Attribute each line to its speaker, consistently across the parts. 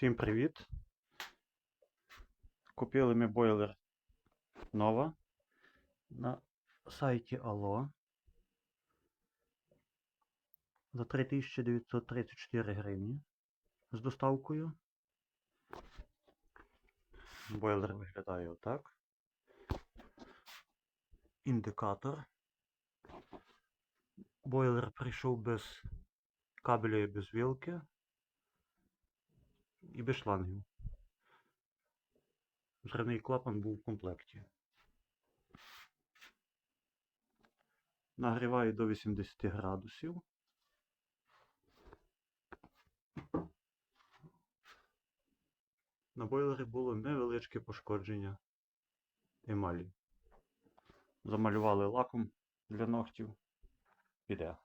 Speaker 1: Всім привіт! Купили ми бойлер Nova на сайті Allo за 3934 гривні з доставкою. Бойлер виглядає отак. Індикатор. Бойлер прийшов без кабеля і без вілки і без шлангів. Зривний клапан був в комплекті. Нагріваю до 80 градусів. На бойлері було невеличке пошкодження емалі. Замалювали лаком для ногтів. Піде.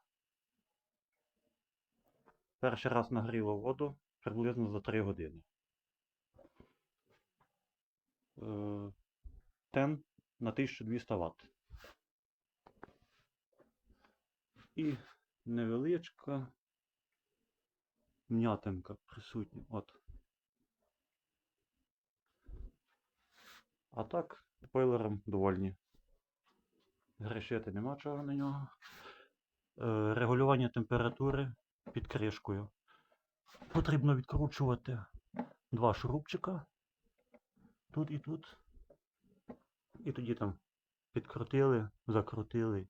Speaker 1: Перший раз нагріло воду приблизно за 3 години. Е, Тен на 1200 Вт. І невеличка м'ятинка присутня. От. А так, бойлером довольні. Грішити нема чого на нього. Е, Регулювання температури під кришкою. Потрібно відкручувати два шурупчика. Тут і тут. І тоді там підкрутили, закрутили.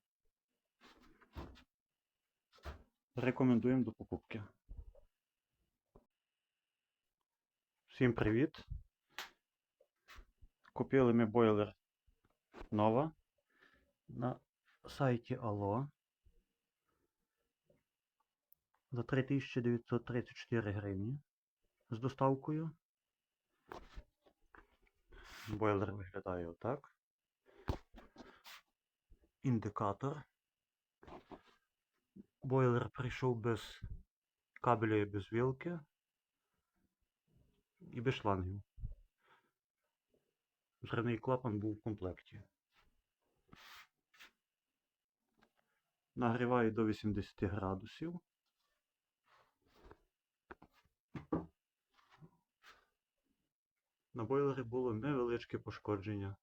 Speaker 1: Рекомендуємо до покупки. Всім привіт! Купили ми бойлер Nova на сайті Allo за 3934 гривні з доставкою. Бойлер виглядає отак. Індикатор. Бойлер прийшов без кабеля і без вілки і без шлангів. Зривний клапан був в комплекті. Нагріваю до 80 градусів. На бойлері було невеличке пошкодження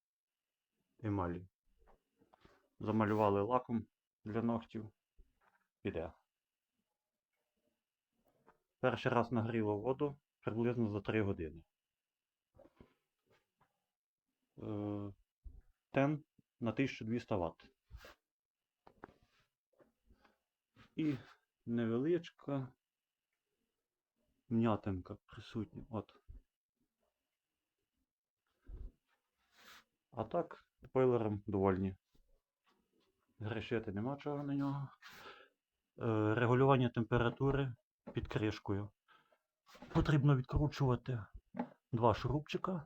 Speaker 1: емалі. Замалювали лаком для ногтів. Піде. Перший раз нагріло воду приблизно за 3 години. Е, Тен на 1200 Вт. І невеличка м'ятинка присутня. От. А так, бойлером довольні. Грішити нема чого на нього. Е, Регулювання температури під кришкою. Потрібно відкручувати два шурупчика.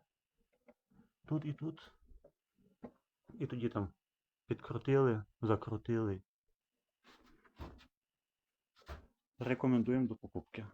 Speaker 1: Тут і тут. І тоді там підкрутили, закрутили. Рекомендуємо до покупки.